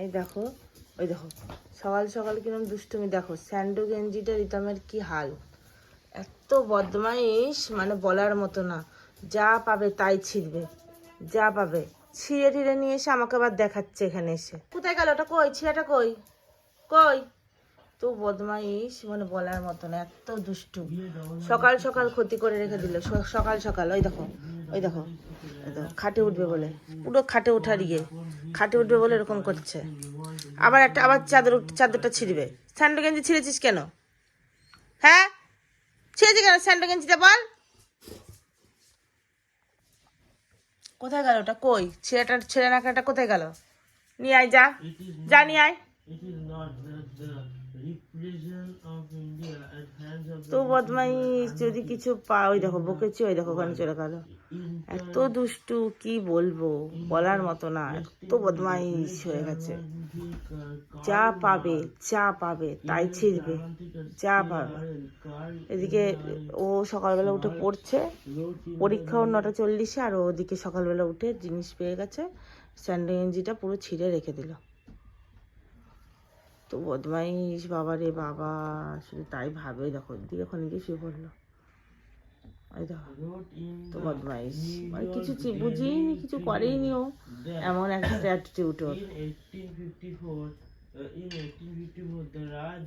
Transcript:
এই দেখো, ওই দেখো, সকাল সকাল কিরম দুষ্টুমি, দেখো, স্যান্ডো গেঞ্জিটা রিতমের কি হাল। এত বদমাইশ মানে বলার মতো না। যা পাবে তাই ছিঁড়বে, যা পাবে। ছিঁড়ে টিড়ে নিয়ে এসে আমাকে আবার দেখাচ্ছে এখানে এসে। কোথায় গেল ওটা? কই? ছিঁড়াটা কই? কই? তো বদমাইশ মানে বলার মতো না, এত দুষ্টু। সকাল সকাল ক্ষতি করে রেখে দিল সকাল সকাল, ওই দেখো ওই দেখো। খাটে উঠবে বলে। পুরো খাটে উঠার ইয়ে। খাটে উঠবে বলে এরকম করছে। আবার একটা আবার চাদর চাদরটা ছিঁড়বে। স্যান্ডো গেঞ্জি ছিঁড়েছিস কেন? হ্যাঁ? ছিঁড়েছি কেন? স্যান্ডো গেঞ্জিটা বল। কোথায় গেল ওটা? কই? ছেলেটা ছেলে নাকাটা কোথায় গেল? নিয়ে আয় যা। যা নিয়ে আয়। It is not the, the repression of India at তো বদমাইশ, যদি কিছু পা ওই দেখো বকেছি ওই দেখো, ওখানে চলে গেল। এত দুষ্টু, কি বলব? বলার মতো না, এত বদমাইশ হয়ে গেছে। যা পাবে যা পাবে, তাই ছিড়বে, যা পাবে। এদিকে ও সকালবেলা উঠে পড়ছে, পরীক্ষা ওর নটা চল্লিশে, আর ওদিকে সকালবেলা উঠে জিনিস পেয়ে গেছে স্যান্ডো গেঞ্জিটা পুরো ছিঁড়ে রেখে দিল। তো বদমাইশ বাবা রে বাবা শুধু তাই ভাবে। দেখো দিয়ে ওখানে গিয়ে শুয়ে পড়ল। তো বদমাইশ। মানে কিছু বুঝেইনি কিছু করেইনি ও। এমন একটা অ্যাটিটিউড ওর। In 1854, uh, in 1854, the Raj